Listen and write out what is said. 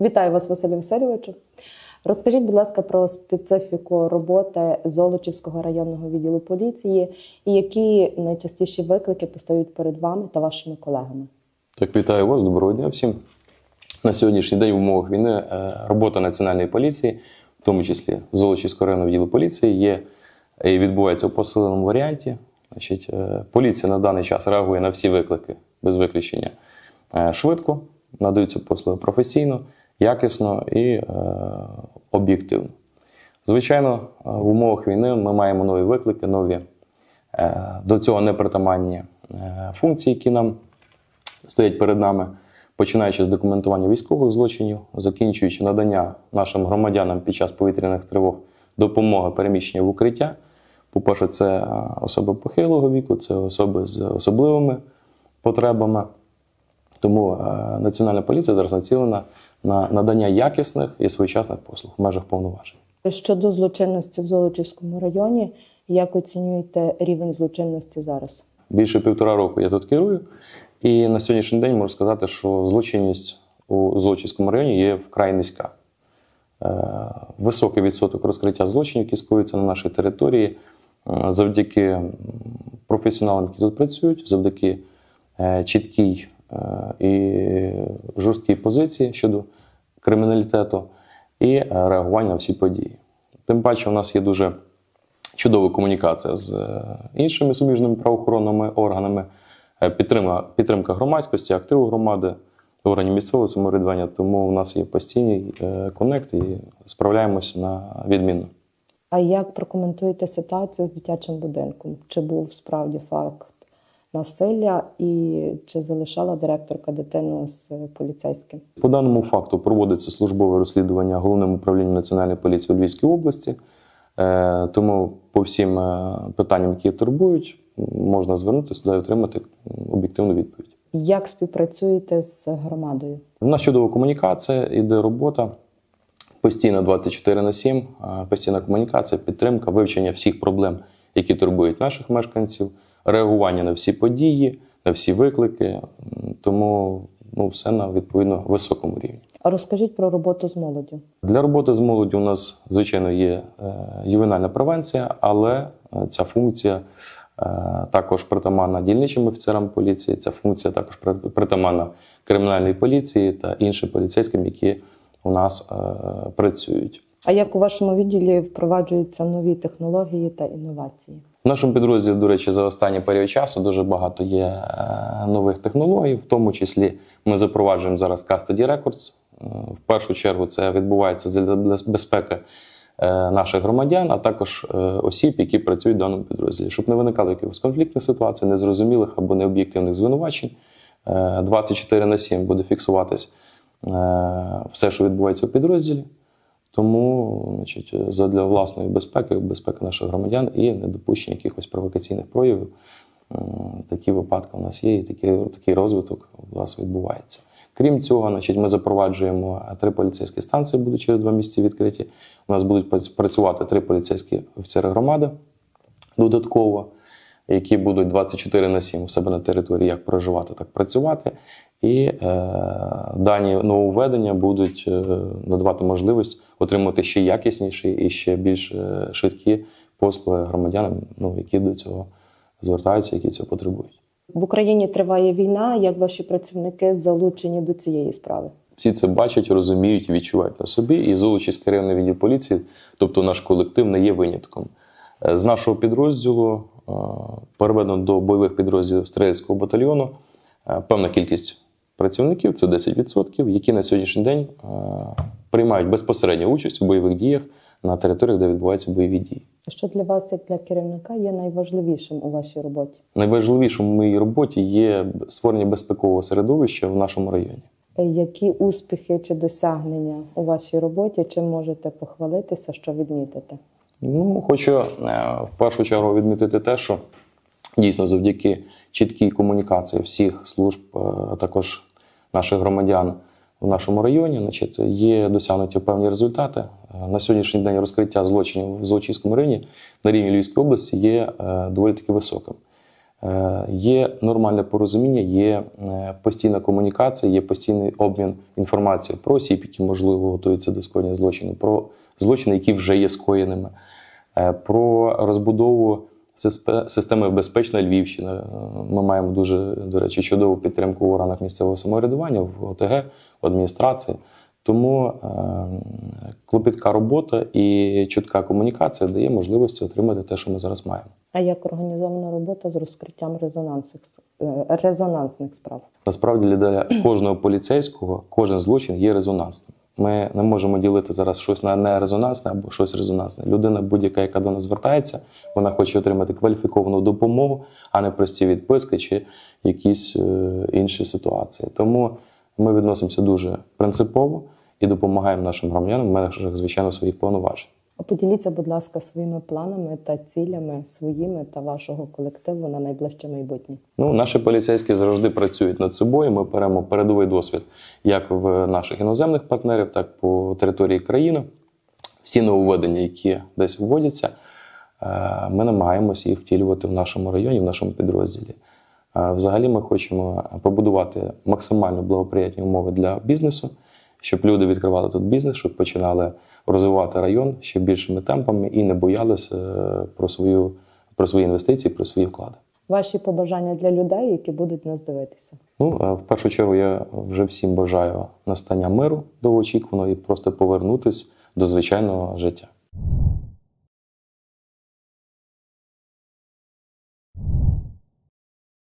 Вітаю вас, Василю Васильовичу. Розкажіть, будь ласка, про специфіку роботи Золочівського районного відділу поліції і які найчастіші виклики постають перед вами та вашими колегами. Так, вітаю вас, доброго дня всім. На сьогоднішній день в умовах війни е, робота національної поліції, в тому числі Золочівського районного відділу поліції, є і відбувається у посиленому варіанті. Значить, е, поліція на даний час реагує на всі виклики без виключення е, швидко, надаються послуги професійно, якісно і е, об'єктивно. Звичайно, е, в умовах війни ми маємо нові виклики, нові е, до цього непритаманні функції, які нам стоять перед нами, починаючи з документування військових злочинів, закінчуючи надання нашим громадянам під час повітряних тривог допомоги переміщення в укриття. По-перше, це особи похилого віку, це особи з особливими потребами. Тому Національна поліція зараз націлена на надання якісних і своєчасних послуг в межах повноважень. Щодо злочинності в Золочівському районі, як оцінюєте рівень злочинності зараз? Більше півтора року я тут керую, і на сьогоднішній день можу сказати, що злочинність у Золочівському районі є вкрай низька. Е, Високий відсоток розкриття злочинів, які скоюються на нашій території, е, завдяки професіоналам, які тут працюють, завдяки е, чіткій і жорсткій позиції щодо криміналітету і е, реагування на всі події. Тим паче, у нас є дуже чудова комунікація з е, іншими суміжними правоохоронними органами, е, підтримка, підтримка громадськості, активу громади, органів місцевого самоврядування. Тому у нас є постійний конект і справляємося на відмінно. А як прокоментуєте ситуацію з дитячим будинком? Чи був справді факт насилля і чи залишала директорка дитину з поліцейським? По даному факту проводиться службове розслідування головним управлінням Національної поліції у Львівській області. Е, Тому по всім е, питанням, які турбують, можна звернутися туди і отримати об'єктивну відповідь. Як співпрацюєте з громадою? У нас чудова комунікація, іде робота постійно 24 на 7, е, постійна комунікація, підтримка, вивчення всіх проблем, які турбують наших мешканців, реагування на всі події, на всі виклики. Тому ну, все на відповідно високому рівні. А розкажіть про роботу з молоддю. Для роботи з молоддю у нас, звичайно, є е, ювенальна превенція, але е, ця функція е, також притаманна дільничим офіцерам поліції, ця функція також при- притаманна кримінальній поліції та іншим поліцейським, які у нас працюють. А як у вашому відділі впроваджуються нові технології та інновації? В нашому підрозділі, до речі, за останній період часу дуже багато є е, нових технологій. В тому числі ми запроваджуємо зараз Custody Records. Е, В першу чергу це відбувається для безпеки е, наших громадян, а також осіб, які працюють в даному підрозділі, щоб не виникало якихось конфліктних ситуацій, незрозумілих або необ'єктивних звинувачень. Е, 24 на 7 буде фіксуватись все, що відбувається в підрозділі. Тому, значить, задля власної безпеки, безпеки наших громадян і недопущення якихось провокаційних проявів, такі випадки у нас є, і такий, такий розвиток у нас відбувається. Крім цього, значить, ми запроваджуємо три поліцейські станції, будуть через два місяці відкриті. У нас будуть прац- працювати три поліцейські офіцери громади додатково, які будуть 24 на 7 у себе на території як проживати, так працювати. І е, дані нововведення будуть е, надавати можливість отримати ще якісніші і ще більш е, швидкі послуги громадянам, ну, які до цього звертаються, які цього потребують. В Україні триває війна. Як ваші працівники залучені до цієї справи? Всі це бачать, розуміють і відчувають на собі. І районний відділ поліції, тобто наш колектив, не є винятком. Е, З нашого підрозділу переведено до бойових підрозділів стрілецького батальйону е, певна кількість працівників, це 10%, які на сьогоднішній день е, приймають безпосередню участь у бойових діях на територіях, де відбуваються бойові дії. Що для вас, як для керівника, є найважливішим у вашій роботі? Найважливішим в моїй роботі є створення безпекового середовища в нашому районі. Е, Які успіхи чи досягнення у вашій роботі? Чим можете похвалитися, що відмітити? Ну, хочу е, в першу чергу відмітити те, що дійсно завдяки чіткій комунікації всіх служб, е, а також наших громадян в нашому районі, значить, є досягнуті певні результати. Е, На сьогоднішній день розкриття злочинів в Золочівському районі на рівні Львівської області є доволі таки високим. Є нормальне порозуміння, є постійна комунікація, є постійний обмін інформацією про осіб, які можливо готуються до скоєння злочину, про злочини, які вже є скоєними, е, про розбудову системи безпечна Львівщина. Е, Ми маємо дуже, до речі, чудову підтримку в органах місцевого самоврядування, в ОТГ, в адміністрації. Тому е, клопітка робота і чутка комунікація дає можливості отримати те, що ми зараз маємо. А як організована робота з розкриттям резонансних, резонансних справ? Насправді для кожного поліцейського кожен злочин є резонансним. Ми не можемо ділити зараз щось на нерезонансне або щось резонансне. Людина, будь-яка, яка до нас звертається, вона хоче отримати кваліфіковану допомогу, а не прості відписки чи якісь е, інші ситуації. Тому ми відносимося дуже принципово і допомагаємо нашим громадянам в межах, звичайно, своїх повноважень. Поділіться, будь ласка, своїми планами та цілями своїми та вашого колективу на найближче майбутнє. Ну, наші поліцейські завжди працюють над собою. Ми беремо передовий досвід як в наших іноземних партнерів, так по території країни. Всі нововведення, які десь вводяться, е, ми намагаємося їх втілювати в нашому районі, в нашому підрозділі. Е, Взагалі, ми хочемо побудувати максимально благоприятні умови для бізнесу, щоб люди відкривали тут бізнес, щоб починали розвивати район ще більшими темпами і не боялися е, про свою про свої інвестиції, про свої вклади. Ваші побажання для людей, які будуть нас дивитися. Ну, е, в першу чергу, я вже всім бажаю настання миру довгоочікуваного і просто повернутись до звичайного життя.